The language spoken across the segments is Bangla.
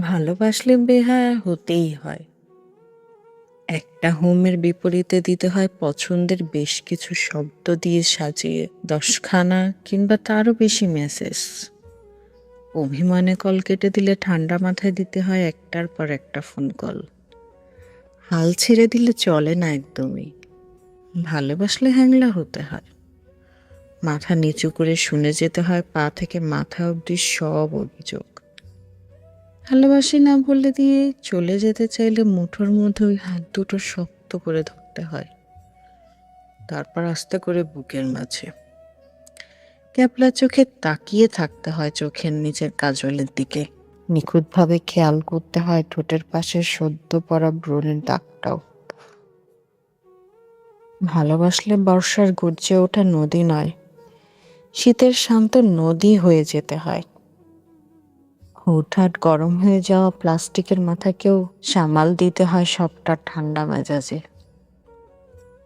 ভালোবাসলে বেহায়া হতেই হয়। একটা হোমের বিপরীতে দিতে হয় পছন্দের বেশ কিছু শব্দ দিয়ে সাজিয়ে দশখানা কিংবা তারও বেশি মেসেজ। অভিমানে কল কেটে দিলে ঠান্ডা মাথায় দিতে হয় একটার পর একটা ফোন কল। হাল ছেড়ে দিলে চলে না একদমই। ভালোবাসলে হ্যাংলা হতে হয়। মাথা নিচু করে শুনে যেতে হয় পা থেকে মাথা অবধি সব অভিযোগ। ভালোবাসি না বলে দিয়ে চলে যেতে চাইলে মুঠোর মধ্যে ওই হাত দুটো শক্ত করে ধরতে হয়। তারপর আস্তে করে বুকের মাঝে। ক্যাপলা চোখে তাকিয়ে থাকতে হয় চোখের নিচের কাজলের দিকে। নিখুঁতভাবে খেয়াল করতে হয় ঠোঁটের পাশে সদ্য পড়া ব্রণের দাগটাও। ভালোবাসলে বর্ষার গর্জে ওঠা নদী নয়, শীতের শান্ত নদী হয়ে যেতে হয়। হুটহাট গরম হয়ে যাওয়া প্লাস্টিকের মাথাকেও সামাল দিতে হয় সবটা ঠান্ডা মেজাজে।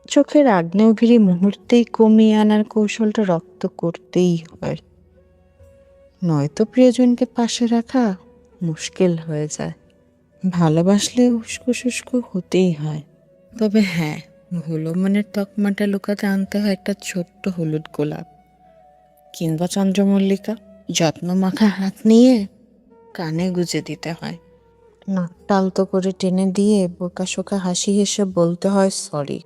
চোখের আগ্নেয়গিরি মুহূর্তেই কমিয়ে আনার কৌশলটা রক্ত করতেই হয়। নয়তো প্রিয়জনকে পাশে রাখা মুশকিল হয়ে যায়। ভালোবাসলে উস্কো শুষ্কো হতেই হয়। তবে হ্যাঁ হলো মনের তকমাটা লুকাতে আনতে হয় একটা ছোট্ট হলুদ গোলাপ। কিংবা চন্দ্রমল্লিকা, যত্ন মাখা হাত নিয়ে কানে গুজে দিতে হয়। নাকটা আলতো করে টেনে দিয়ে বোকা শোকা হাসি হেসে বলতে হয়, সরি।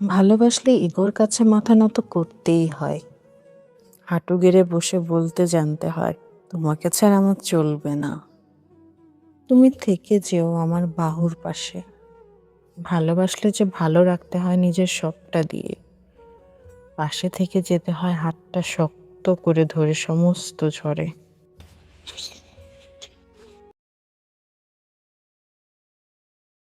ভালোবাসলে ইগোর কাছে মাথা নত করতেই হয়। হাঁটু গেড়ে বসে বলতে জানতে হয়, তোমাকে ছাড়া আমার চলবে না। তুমি থেকে যেও আমার বাহুর পাশে। ভালোবাসলে যে ভালো রাখতে হয় নিজের সবটা দিয়ে। পাশে থেকে যেতে হয় হাতটা শক্ত করে ধরে সমস্ত ঝড়ে।